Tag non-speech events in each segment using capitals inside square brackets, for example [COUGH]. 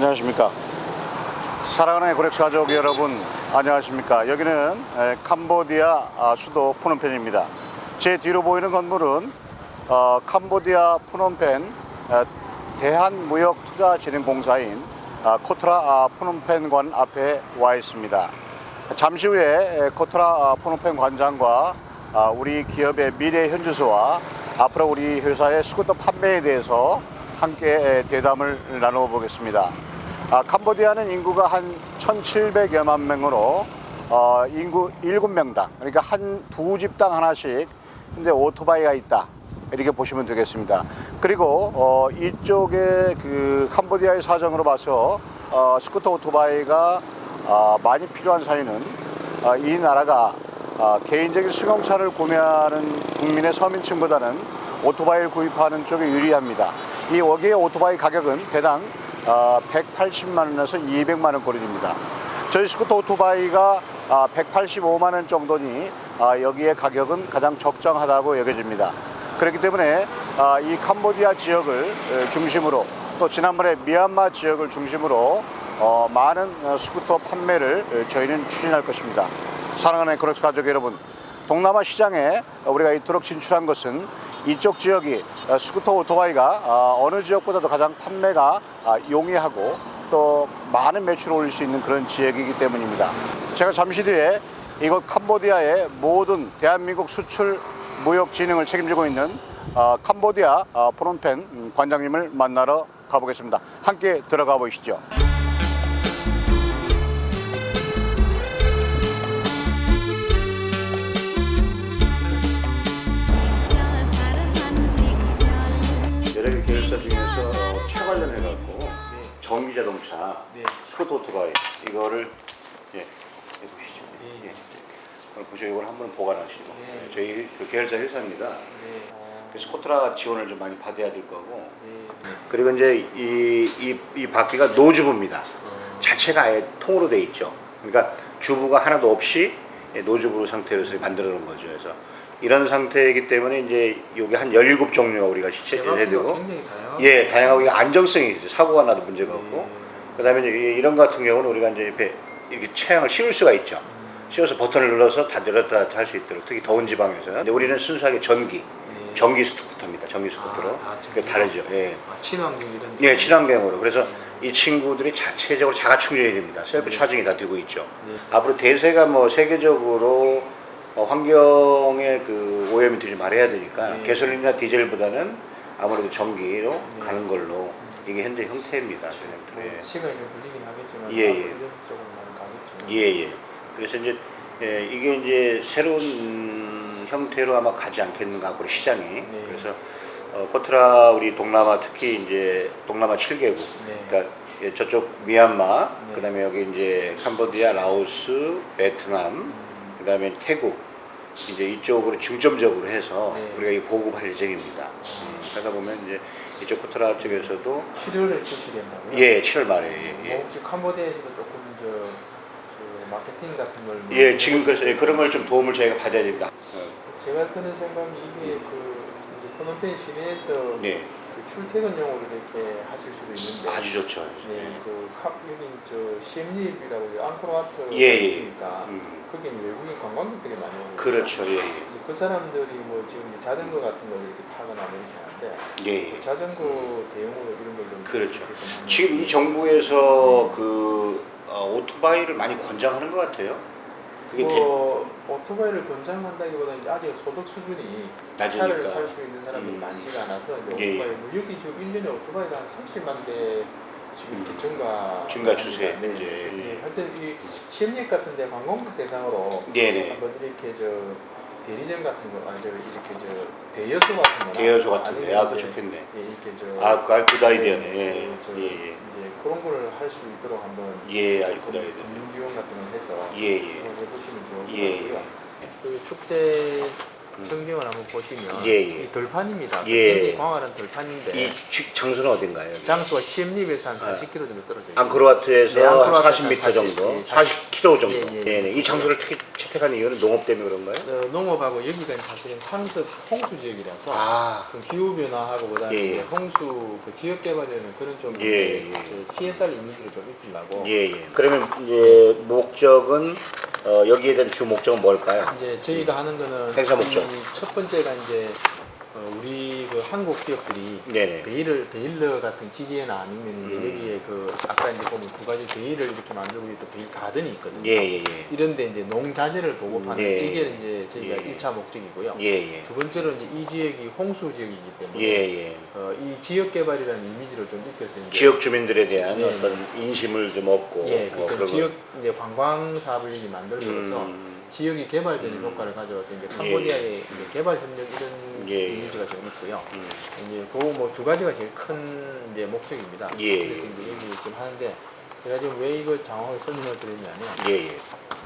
안녕하십니까. 사랑하는 고렉스 가족 여러분, 안녕하십니까. 여기는 에, 캄보디아 아, 수도 푸놈펜입니다. 제 뒤로 보이는 건물은 어, 캄보디아 푸놈펜 에, 대한무역투자진흥공사인 아, 코트라 아, 푸놈펜관 앞에 와 있습니다. 잠시 후에 에, 코트라 아, 푸놈펜 관장과 아, 우리 기업의 미래 현주소와 앞으로 우리 회사의 스쿠터 판매에 대해서 함께 에, 대담을 나누어 보겠습니다. 아, 캄보디아는 인구가 한 1,700여만 명으로 어, 인구 7명당 그러니까 한 두 집당 하나씩 근데 오토바이가 있다. 이렇게 보시면 되겠습니다. 그리고 어, 이쪽에 그 캄보디아의 사정으로 봐서 어, 스쿠터 오토바이가 아, 많이 필요한 사유는 아, 이 나라가 아, 개인적인 승용차를 구매하는 국민의 서민층보다는 오토바이를 구입하는 쪽에 유리합니다. 이 여기의 오토바이 가격은 대당 아, 180만 원에서 200만 원 거리입니다. 저희 스쿠터 오토바이가 아, 185만 원 정도니 아, 여기의 가격은 가장 적정하다고 여겨집니다. 그렇기 때문에 아, 이 캄보디아 지역을 에, 중심으로 또 지난번에 미얀마 지역을 중심으로 어, 많은 어, 스쿠터 판매를 에, 저희는 추진할 것입니다. 사랑하는 크로스 가족 여러분, 동남아 시장에 우리가 이토록 진출한 것은 이쪽 지역이 어, 스쿠터 오토바이가 아, 어느 지역보다도 가장 판매가 아, 용이하고 또 많은 매출을 올릴 수 있는 그런 지역이기 때문입니다. 제가 잠시 뒤에 이곳 캄보디아의 모든 대한민국 수출 무역 진흥을 책임지고 있는 어, 캄보디아 어, 음, 관장님을 만나러 가보겠습니다. 함께 들어가 보시죠. 차 관련해갖고 전기 자동차, 네. 스쿠터 오토바이 이거를 예, 예, 보시죠. 네. 예. 오늘 보시고 이걸 한번 보관하시고 네. 예, 저희 그 계열사 회사입니다. 네. 어, 그래서 코트라 지원을 좀 많이 받아야 될 거고 네. 그리고 이제 이, 이, 이 바퀴가 노주부입니다. 어, 자체가 아예 통으로 돼 있죠. 그러니까 주부가 하나도 없이 예, 노주부 상태로 서 만들어 놓은 거죠. 그래서 이런 상태이기 때문에 이제 여기 한 17종류가 우리가 제각기가 되고 예, 다양하고 이게 안정성이 있어요. 사고가 나도 문제가 없고. 네. 그다음에 이제 이런 거 같은 경우는 우리가 이제 옆에 이렇게 체형을 씌울 수가 있죠. 씌워서 버튼을 눌러서 다 내렸다 할 수 있도록 특히 더운 지방에서는 근데 우리는 순수하게 전기, 네. 전기 스쿠터입니다. 전기 스쿠터로. 아, 다 그게 다르죠. 예. 아, 친환경 이런 예, 친환경으로. 그래서 이 친구들이 자체적으로 자가 충전이 됩니다. 셀프 차징이 다 되고 있죠. 네. 앞으로 대세가 뭐 세계적으로 어, 환경에 그 오염이 되지 말아야 되니까 네. 가솔린이나 디젤보다는 아무래도 전기로 네. 가는 걸로 이게 현재 형태입니다. 그 형태. 뭐 시간이 좀 걸리긴 하겠지만 예, 예. 쪽으로 가겠죠. 예, 예. 그래서 이제 예, 이게 이제 새로운 음, 형태로 아마 가지 않겠는가 앞으로 시장이. 네. 그래서 어, 코트라 우리 동남아 특히 이제 동남아 7개국. 네. 그러니까 예, 저쪽 미얀마, 네. 그다음에 여기 이제 캄보디아, 라오스, 베트남, 음, 그다음에 태국 이제 이쪽으로 중점적으로 해서 네. 우리가 이 보급할 예정입니다. 음, 그러다 보면 이제 이쪽 코트라 쪽에서도 7월에 출시된다고요? 예, 7월 말에 예, 예. 뭐 혹시 캄보디아에서도 조금 저, 저 마케팅 같은 걸 뭐- 예, 지금 그래서 예, 그런 걸 좀 도움을 저희가 받아야 됩니다. 어, 제가 드는 생각이 이게 그 이제 포놈펜 시내에서 네, 그 출퇴근용으로 이렇게 하실 수도 있는데 아주 좋죠. 네, 그 카, 여기 저 시엠립이라고 앙코르와트 예, 예. 있으니까 음, 거기 외국인 관광객들이 많이 오거든요. 그렇죠, 예, 예. 그래서 그 사람들이 뭐 지금 이제 자전거 같은 걸 이렇게 타거나 뭐 이렇게 하는데 예, 그 예. 자전거 대용으로 이런 걸좀 그렇죠. 지금 이 정부에서 그 어, 오토바이를 많이 권장하는 것 같아요. 그게 대- 뭐 오토바이를 권장한다기보다 이제 아직 소득 수준이 차를 낮으니까. 살수 있는 사람들이 음. 많지가 않아서 이제 예, 오토바이 뭐 여기 지금 1년에 오토바이가 한 30만 대 지금 이렇게 증가 증가 추세, 네, 이제. 네. 하여튼 이 시엠립 같은데 관광객 대상으로 네네. 한번 이렇게 저 대리점 같은 거, 아니 저 이렇게 저 대여소 같은 거나 대여소 같은 데, 아니면 아, 그 이제 좋겠네. 예, 이렇게 저 아, 그, 아, 그 아이디어네. 네, 예, 네, 저 예, 예. 이제 그런 걸 할 수 있도록 한번 예, 아주 그 아이디어. 금융 지원 같은 걸 해서 예, 예. 해보시면 좋을 것 예, 같고요. 그 축제 전경을 한번 보시면 예, 예. 이 들판입니다. 예. 굉장히 광활한 들판인데 이 주- 장소는 어딘가요? 여기? 장소가 시엠립에서 한 40km 정도 떨어져 있어요. 앙코르와트에서 네, 한 40m 한 40, 정도, 예, 40 10도 정도. 예, 예. 네, 네. 이 장소를 특히 채택한 이유는 농업 때문에 그런가요? 어, 농업하고 여기가 사실은 상습 홍수 지역이라서 아, 그 기후 변화하고 그다음에 예, 예. 이제 홍수 그 지역 개발에는 그런 좀 예, 예. CSR 이미지를 좀 입히려고 예, 예. 그러면 이제 목적은 어, 여기에 대한 주 목적은 뭘까요? 이제 저희가 하는 거는 행사 목적. 음, 첫 번째가 이제 어, 우리 그 한국 기업들이 네네. 베일을 베일러 같은 기계나 아니면 이제 음. 여기에 그 아까 이제 보면 두 가지 베일을 이렇게 만들고 있던 베일 가든이 있거든요. 예, 예, 예. 이런데 이제 농자재를 보급하는 예, 이게 이제 저희가 예. 일 1차 목적이고요. 예, 예. 두 번째로 이제 이 지역이 홍수 지역이기 때문에 예, 예. 어, 이 지역 개발이라는 이미지를 좀 입혀서 이제 지역 주민들에 대한 네. 어떤 인심을 좀 얻고 예, 뭐 그러니까 그런 지역 이제 관광 사업을 이제 만들면서 음. 지역이 개발되는 효과를 가져와서 이제 캄보디아의 이제 개발 협력 이런 예. 이미지가 좀 있고요. 음. 이제 그 뭐 두 가지가 제일 큰 이제 목적입니다. 예. 그래서 이제 여기 지금 하는데 제가 지금 왜 이걸 장황하게 설명을 드렸냐면 예, 예.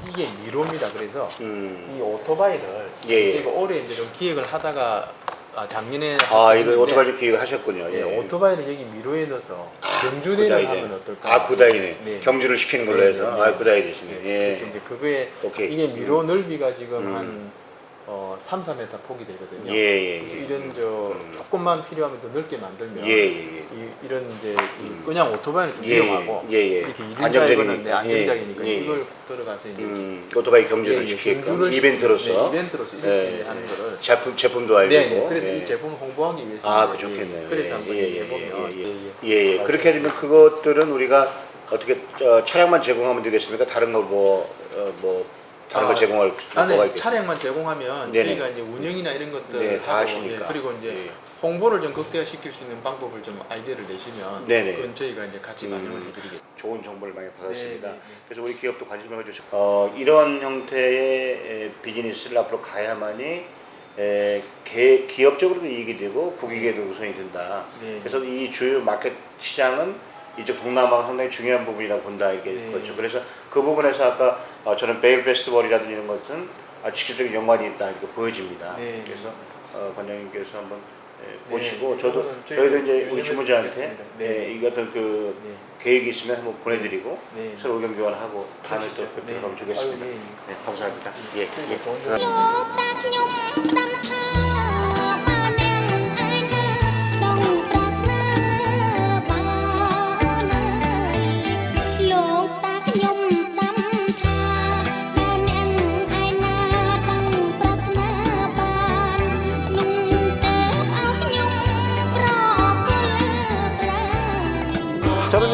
이게 미로입니다. 그래서 음. 이 오토바이를 예, 예. 제가 올해 이제 좀 기획을 하다가 아, 작년에 아, 이거 오토바이 기획을 하셨군요. 예, 예. 오토바이를 여기 미로에 넣어서 아, 경주대를 구다이네. 하면 어떨까? 아, 구다이네. 네. 경주를 시키는 걸로 네, 해서. 네, 네. 아, 구다이 되시네. 예, 예. 그래서 이제 그거에 오케이. 이게 미로 넓이가 지금 음. 한 어, 3, 4m 폭이 되거든요. 예, 예, 그래서 예. 이런 저 음. 조금만 필요하면 더 넓게 만들면 예, 예, 예. 이, 이런 이제 이 음. 그냥 오토바이는 좀 예, 위험하고 예, 예. 이렇게 안정적이니까. 이륜자이거는 네, 안정적이니까 예, 예. 이걸 들어가서 이제 음, 오토바이 경주를 예, 예, 시키게끔 경주를 이벤트로서. 네, 이벤트로서 이렇게 예, 이제 하는 거를 제품, 제품도 알리고. 네, 네. 그래서 예. 이 제품을 홍보하기 위해서 아, 이제, 그 좋겠네요. 예, 그래서 한번 예, 예, 해보면 예, 예, 예, 예, 예. 그렇게 되면 그것들은 우리가 어떻게 어, 차량만 제공하면 되겠습니까? 다른 거 뭐, 어, 뭐, 다른 거 아, 제공할 안에 뭐가 있겠어요? 차량만 제공하면 네네. 저희가 이제 운영이나 이런 것들 네, 다 하시니까. 예, 그리고 이제 예. 홍보를 좀 극대화시킬 수 있는 방법을 좀 아이디어를 내시면 네네. 그건 저희가 이제 같이 반영을 음. 해드리겠습니다. 좋은 정보를 많이 받았습니다. 네, 네, 네. 그래서 우리 기업도 관심을 가지고 어, 이런 형태의 에, 비즈니스를 앞으로 가야만이 에, 개, 기업적으로도 이익이 되고 국익에도 우선이 된다. 네. 그래서 이 주요 마켓 시장은 이쪽 동남아가 상당히 중요한 부분이라고 본다 이게 네. 그렇죠. 그래서 그 부분에서 아까 어, 저는 베일 페스티벌이라든지 이런 것은 아, 직접적인 연관이 있다 이렇게 보여집니다. 네. 그래서 어, 관장님께서 한번 에, 네. 보시고 저도 저희 저희도 이제 우리 주무자한테 드리겠습니다. 네. 예, 이 같은 그 네. 계획이 있으면 한번 보내드리고 네. 서로 의견 교환하고 다음에 또 그러시죠. 뵙도록 하면 네. 좋겠습니다. 아유, 네, 네. 감사합니다. 예, 예. 그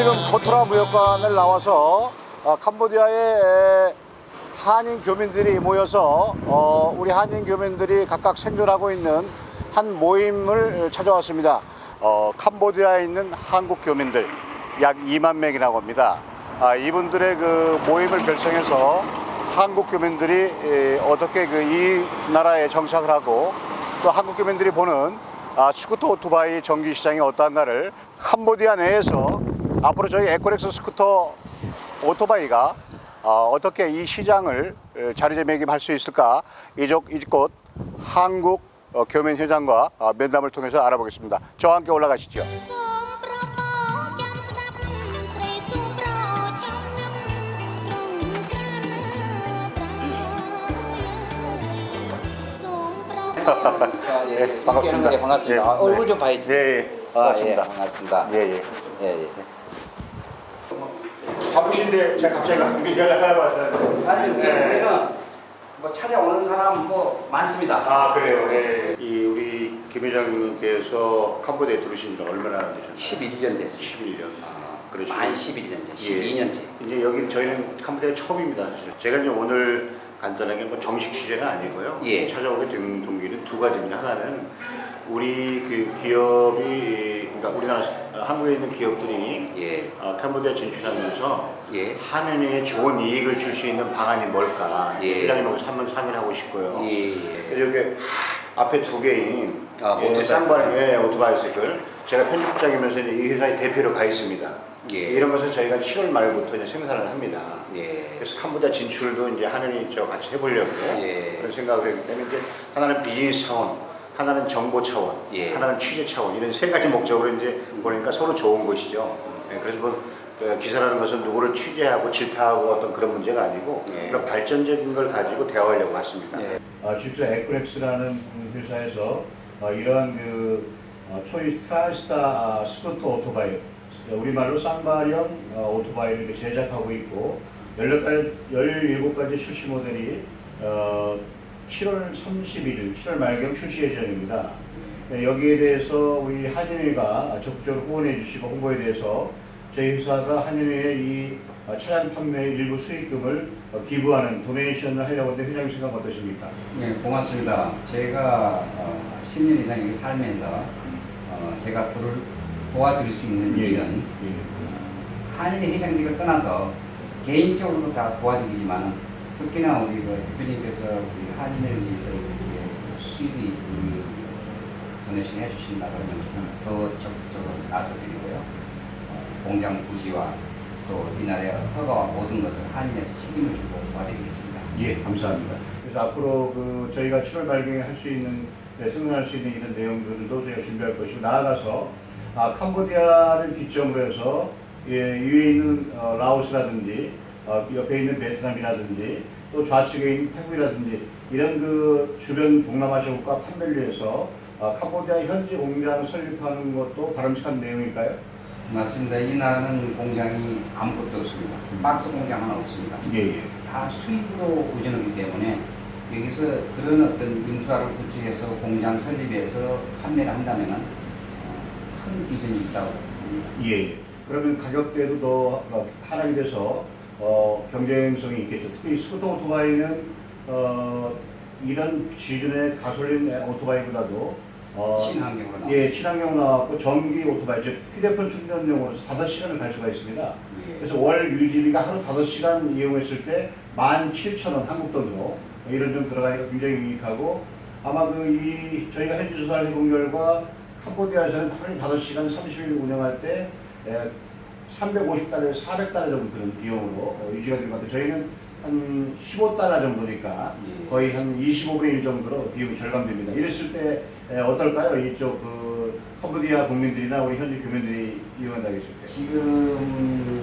지금 코트라 무역관을 나와서 어, 캄보디아의 한인 교민들이 모여서 어, 우리 한인 교민들이 각각 생존하고 있는 한 모임을 찾아왔습니다. 어, 캄보디아에 있는 한국 교민들 약 2만 명이라고 합니다. 아, 이분들의 그 모임을 결성해서 한국 교민들이 에, 어떻게 그 이 나라에 정착을 하고 또 한국 교민들이 보는 아, 스쿠터 오토바이 전기 시장이 어떠한가를 캄보디아 내에서 앞으로 저희 에코렉스 스쿠터 오토바이가 아, 어떻게 이 시장을 자리매김할 수 있을까 이쪽 이곳 한국 어, 교면 회장과 아, 면담을 통해서 알아보겠습니다. 저와 함께 올라가시죠. 예, 반갑습니다. [LAUGHS] 예, 반갑습니다. 예, 네. 얼굴 좀 봐야지. 예, 예. 예 반갑습니다. 예, 반갑습니다. 예, 예. 예, 예. 바쁘신데 제가 갑자기 받았는데. 아니, 지금 네. 우리는 뭐 찾아오는 사람 뭐 많습니다. 아 그래요. 예. 이 우리 김 회장님께서 캄보디아에 들어오신 지 얼마나 되셨나요? 11년 됐어요. 11년. 아, 그러시고. 만 11년 돼. 예. 12년째. 이제 여기 저희는 캄보디아 처음입니다. 사실. 제가 이제 오늘 간단하게 뭐 정식 취재는 아니고요. 예. 찾아오게 된 동기는 두 가지입니다. 하나는 우리 그 기업이 그러니까 우리나라 한국에 있는 기업들이 예. 어, 캄보디아 진출하면서 예. 한은에 좋은 이익을 줄 수 있는 방안이 뭘까? 예. 회장님하고 한번 상의를 하고 싶고요. 예. 그래서 여기 앞에 두 개인 아, 예. 쌍발 예, 오토바이스클 제가 편집장이면서 이제 이 회사의 대표로 가 있습니다. 예. 이런 것을 저희가 7월 말부터 이제 생산을 합니다. 예. 그래서 캄보디아 진출도 이제 하느니 저 같이 해보려고 예. 그런 생각을 했기 때문에 이제 하나는 비즈니스 차원, 하나는 정보 차원, 예. 하나는 취재 차원 이런 세 가지 목적으로 이제 보니까 서로 좋은 것이죠. 예, 그래서 뭐 그 기사라는 것은 누구를 취재하고 질타하고 어떤 그런 문제가 아니고 네. 그런 발전적인 걸 가지고 대화하려고 왔습니다. 네. 아, 실제 에코렉스라는 회사에서 어, 이러한 그 어, 초이 트라이스타 아, 스쿠터 오토바이 우리말로 쌍발형 어, 오토바이를 이렇게 제작하고 있고 16가지, 17가지 출시 모델이 어, 7월 31일, 7월 말경 출시 예정입니다. 네, 여기에 대해서 우리 한인회가 적극적으로 후원해 주시고 홍보에 대해서 저희 회사가 한인회에 이 어, 차량 판매의 일부 수익금을 어, 기부하는 도네이션을 하려고 하는데 회장님 생각 어떠십니까? 네, 고맙습니다. 제가 어, 10년 이상 여기 살면서 어, 제가 도를 도와드릴 수 있는 예. 일은 예. 한인의 회장직을 떠나서 개인적으로 다 도와드리지만 특히나 우리 그 대표님께서 우리 한인을 위해서 이렇게 수입이 이 도네이션 해주신다 그러면 저는 더 적극적으로 나서드리고요. 어, 공장 부지와 또 이 나라의 허가와 모든 것을 한인에서 책임을 지고 도와드리겠습니다. 예, 감사합니다. 그래서 앞으로 그 저희가 7월 말경에 할 수 있는 네, 승인할 수 있는 이런 내용들도 저희가 준비할 것이고 나아가서 아, 캄보디아를 기점으로 해서 예, 위에 있는 어, 라오스라든지 어, 옆에 있는 베트남이라든지 또 좌측에 있는 태국이라든지 이런 그 주변 동남아시아 국가 위해서 아, 캄보디아 현지 공장 설립하는 것도 바람직한 내용일까요? 맞습니다. 이 나라는 공장이 아무것도 없습니다. 박스 공장 하나 없습니다. 예, 예. 다 수입으로 의존하기 때문에 여기서 그런 어떤 인프라를 구축해서 공장 설립해서 판매를 한다면 큰 비전이 있다고 봅니다. 예, 예. 그러면 가격대도 더 어, 하락이 돼서 어, 경쟁성이 있겠죠. 특히 스쿠터 오토바이는 어, 이런 기존의 가솔린 오토바이보다도 어, 친환경으로 나옵니다. 예, 친환경 나왔고 전기 오토바이, 즉 휴대폰 충전용으로 5시간을 갈 수가 있습니다. 예. 그래서 월 유지비가 하루 5시간 이용했을 때 17,000원 한국 돈으로 이런 좀 들어가니까 굉장히 유익하고 아마 그 이 저희가 현지 조사를 해본 결과 캄보디아에서는 하루 5시간 30일 운영할 때 350달러에서 400달러 정도 드는 비용으로 어, 유지가 된것 같아요. 저희는 한 15달러 정도니까 예. 거의 한 25분의 1 정도로 비용이 절감됩니다. 이랬을 때 에, 어떨까요? 이쪽 그 캄보디아 국민들이나 우리 현지 교민들이 이용한다고 했을 때. 지금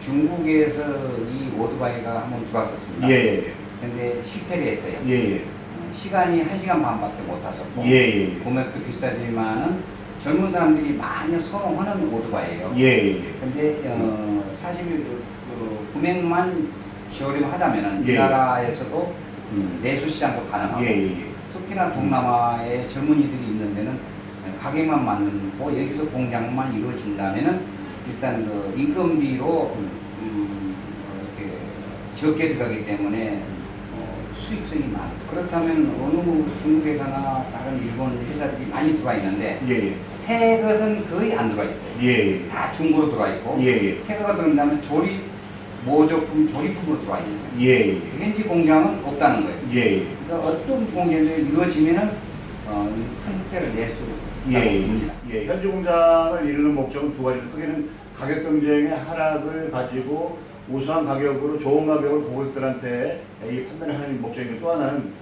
중국에서 이 오토바이가 한번 들어왔었습니다. 예, 예, 근데 실패를 했어요. 예, 예. 어, 시간이 1시간 반밖에 못 탔었고 예, 예, 예. 금액도 비싸지만은 젊은 사람들이 많이 선호하는 오토바이예요. 예, 예, 예. 근데 어, 사실 그, 그 구매만 저렴하다면은 예. 이 나라에서도 음, 내수 시장도 가능하고 예, 예, 예. 특히나 동남아에 젊은이들이 있는 데는 맞는 거 여기서 공장만 이루어진다면은 일단 그 인건비로 음, 어, 이렇게 적게 들어가기 때문에 어, 수익성이 많아. 그렇다면 어느 중국 회사나 다른 일본 회사들이 많이 들어와 있는데 예, 새 것은 거의 안 들어와 있어요. 예, 예. 다 중고로 들어와 있고 예, 예. 새 거가 들어온다면 조립 모조품 조립품으로 들어와 있는 거예요. 예, 예. 현지 공장은 없다는 거예요. 예, 예. 그러니까 어떤 공장이 이루어지면은 어, 큰 혜택을 낼수 예, 있다고 예, 봅니다. 예. 현지 공장을 이루는 목적은 두 가지. 크게는 가격 경쟁의 하락을 가지고 우수한 가격으로 좋은 가격으로 고객들한테 이 판매를 하는 목적이고 또 하나는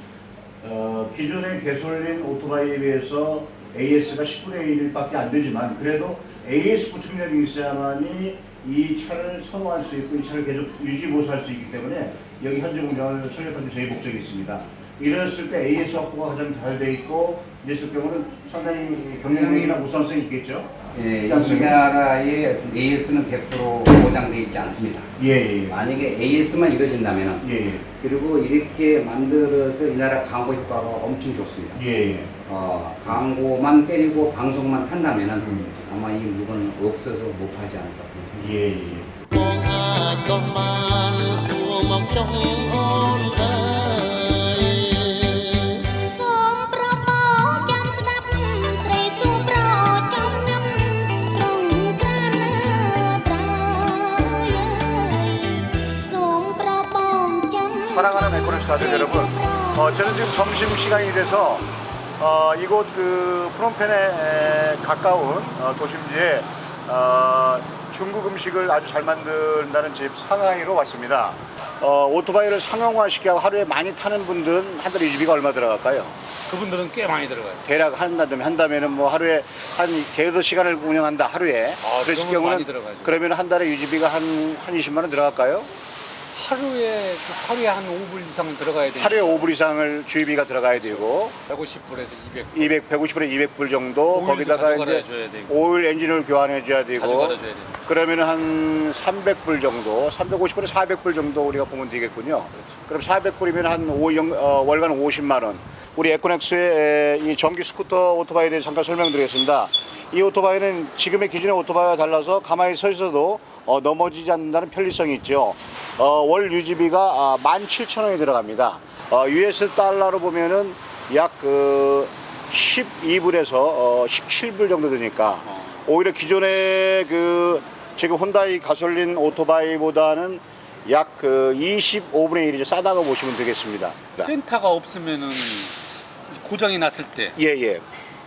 어, 기존의 개솔린 오토바이에 비해서 AS가 10분의 1밖에 안 되지만 그래도 AS 구축력이 있어야만이 이 차를 선호할 수 있고 이 차를 계속 유지 보수할 수 있기 때문에 여기 현지 공장을 설립하는 데 저희 목적이 있습니다. 이랬을 때 AS 확보가 가장 잘 돼 있고 이랬을 경우는 상당히 경쟁력이나 우수성이 있겠죠. 예, 이 그렇죠. 나라의 어떤 AS는 100% 보장되어 있지 않습니다. 예, 예. 예. 만약에 AS만 이루어진다면, 예, 예. 그리고 이렇게 만들어서 이 나라 광고 효과가 엄청 좋습니다. 예, 예. 어, 광고만 때리고 방송만 한다면 음. 아마 이 물건은 없어서 못 팔지 않을까 생각합니다. 예, 예. 예. 에코렉스 가족 여러분, 어, 저는 지금 점심 시간이 돼서 어, 이곳 그 프놈펜에 에, 가까운 어, 도심지에 어, 중국 음식을 아주 잘 만든다는 집 상하이로 왔습니다. 어, 오토바이를 상용화시켜 하루에 많이 타는 분들은 한 달에 유지비가 얼마 들어갈까요? 그분들은 꽤 많이 들어가요. 대략 한다면 한다면은 뭐 하루에 한 대여섯 시간을 운영한다 하루에 아, 그랬을 그러면 경우는 많이 들어가죠. 그러면 한 달에 유지비가 한 한 20만 원 들어갈까요? 하루에 그 하루에 한 5불 이상은 들어가야 돼요. 하루에 5불 이상을 주의비가 들어가야 되고 150불에서 200. 200, 150불에 200불 정도 오일도 거기다가 자주 이제 갈아줘야 되고. 오일 엔진을 교환해 줘야 자주 되고 갈아줘야 되고. 그러면 한 300불 정도, 350불에 400불 정도 우리가 보면 되겠군요. 그럼 400불이면 한 오- 영- 어, 월간 50만 원. 우리 에코넥스의 이 전기 스쿠터 오토바이에 대해 잠깐 설명드리겠습니다. 이 오토바이는 지금의 기존의 오토바이와 달라서 가만히 서 있어도 어, 넘어지지 않는다는 편리성이 있죠. 어, 월 유지비가 아, 17,000원이 들어갑니다. 어, US 달러로 보면은 약그 12불에서 어, 17불 정도 되니까 오히려 기존의 그 지금 혼다이 가솔린 오토바이보다는 약 그 25분의 1이죠. 싸다고 보시면 되겠습니다. 센터가 없으면은 고장이 났을 때 예, 예.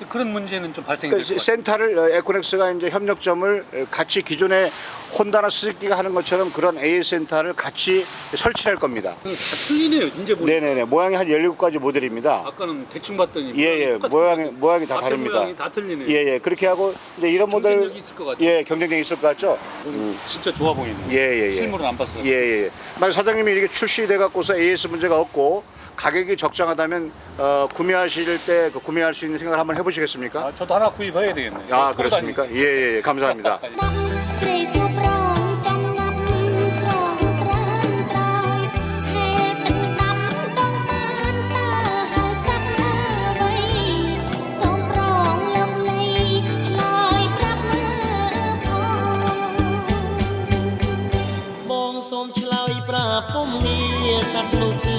그런 문제는 좀 발생이 그될것 같아요. 센터를 어, 에코넥스가 이제 협력점을 어, 같이 기존의 혼다나 스즈키가 하는 것처럼 그런 AS 센터를 같이 설치할 겁니다. 다 틀리네요. 이제 뭐 네네네. 모양이 한 17가지 모델입니다. 아까는 대충 봤더니 예, 예. 모양이, 거. 모양이 다 앞에 다릅니다. 모양이 다 틀리네요. 예, 예. 그렇게 하고 이제 이런 모델. 경쟁력이 있을 것 같아요. 예, 경쟁력이 있을 것 같죠? 음, 진짜 좋아 보이네요. 예, 예, 예. 실물은 안 봤어요. 예, 예. 예. 만약 사장님이 이렇게 출시돼 갖고서 AS 문제가 없고 가격이 적정하다면 어, 구매하실 때 그 구매할 수 있는 생각을 한번 해보시겠습니까? 아, 저도 하나 구입해야 되겠네요. 아, 타고 그렇습니까? 예, 예, 예. 감사합니다. [LAUGHS] ស្រីសួរប្រងចំណាប់ស្រងប្រានត្រោយហេតុទឹកដាំដងបានតើហើយស្រាប់អ្វីសូមប្រងលោកលីឆ្លើយប្រាប់មើលផង បងសូមឆ្លើយប្រាប់ពុំងារសត្វនោះគឺ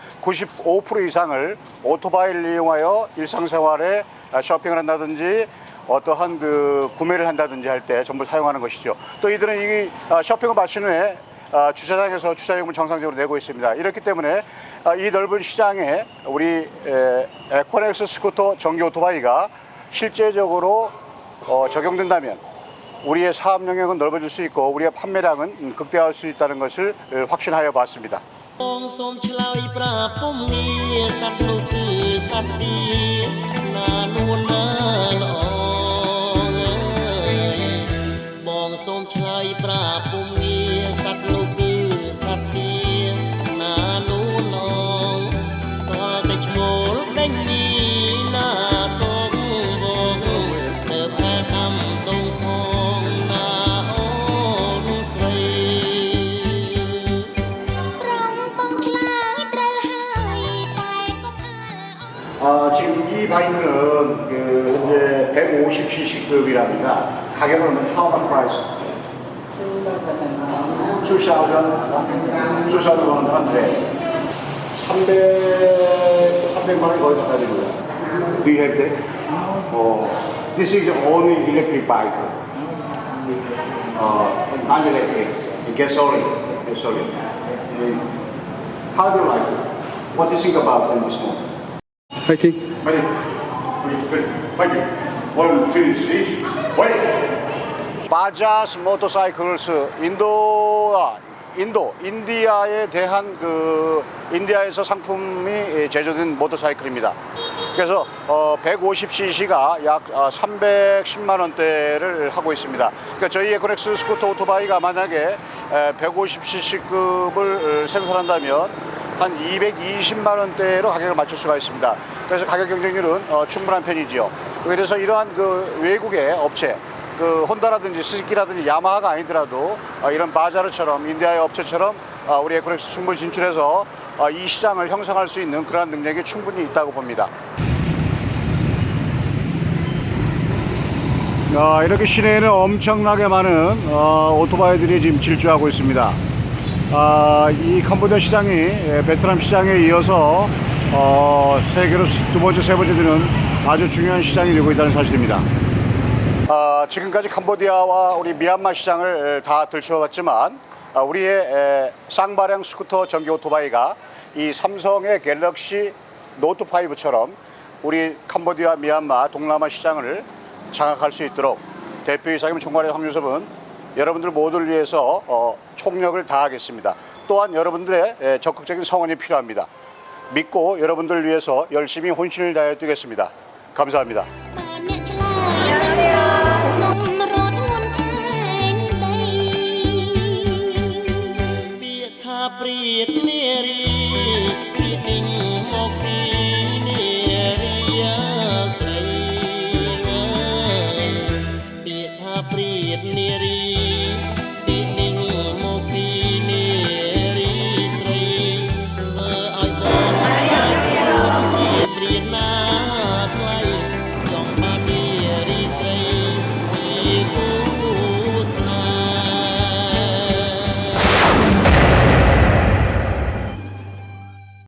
95% 이상을 오토바이를 이용하여 일상생활에 아, 쇼핑을 한다든지 어떠한 그 구매를 한다든지 할 때 전부 사용하는 것이죠. 또 이들은 이 아, 쇼핑을 마친 후에 아, 주차장에서 주차요금을 정상적으로 내고 있습니다. 이렇기 때문에 아, 이 넓은 시장에 우리 에, 에코넥스 스쿠터 전기 오토바이가 실제적으로 어, 적용된다면 우리의 사업 영역은 넓어질 수 있고 우리의 판매량은 음, 극대화할 수 있다는 것을 에, 확신하여 봤습니다. បងសូមឆ្លើយប្រាប់ពុំងារសត្វនោះគឺសត្វទីណានួនណាល្អអើយបងសូមឆ្លើយប្រាប់ពុំ 지금 이 바이크는 그 현재 150cc급이랍니다. 가격은 how much price? 2,000 2,100 300 300만 원이 거의 가까이 됩니다. Do you have that? Oh, this is the only electric bike. Uh, non-electric, gasoline, gasoline. How do you like it? What do you think about this one? 파이팅! 파이팅! 파이팅! 원, 투, 쓰리, 파이팅! 바자스 모터사이클스 인도 아, 인도 인디아에 대한 그 인디아에서 상품이 제조된 모터사이클입니다. 그래서 어 150cc가 약 310만 원대를 하고 있습니다. 그러니까 저희 에코넥스 스쿠터 오토바이가 만약에 150cc급을 생산한다면 한 220만 원대로 가격을 맞출 수가 있습니다. 그래서 가격 경쟁률은 어, 충분한 편이지요. 그래서 이러한 그 외국의 업체, 그 혼다라든지 스즈키라든지 야마하가 아니더라도 어, 이런 바자르처럼 인디아의 업체처럼 어, 우리 에코렉스 충분히 진출해서 어, 이 시장을 형성할 수 있는 그러한 능력이 충분히 있다고 봅니다. 아, 이렇게 시내에는 엄청나게 많은 어, 오토바이들이 지금 질주하고 있습니다. 아, 이 캄보디아 시장이 예, 베트남 시장에 이어서 어, 세계로 두 번째, 세 번째 되는 아주 중요한 시장이 되고 있다는 사실입니다. 아, 지금까지 캄보디아와 우리 미얀마 시장을 에, 다 들춰봤지만 아, 우리의 에, 쌍바량 스쿠터 전기 오토바이가 이 삼성의 갤럭시 노트 5처럼 우리 캄보디아, 미얀마, 동남아 시장을 장악할 수 있도록 대표이사님 총괄의 황유섭은 여러분들 모두를 위해서 어, 총력을 다하겠습니다. 또한 여러분들의 적극적인 성원이 필요합니다. 믿고 여러분들을 위해서 열심히 혼신을 다해 뛰겠습니다. 감사합니다.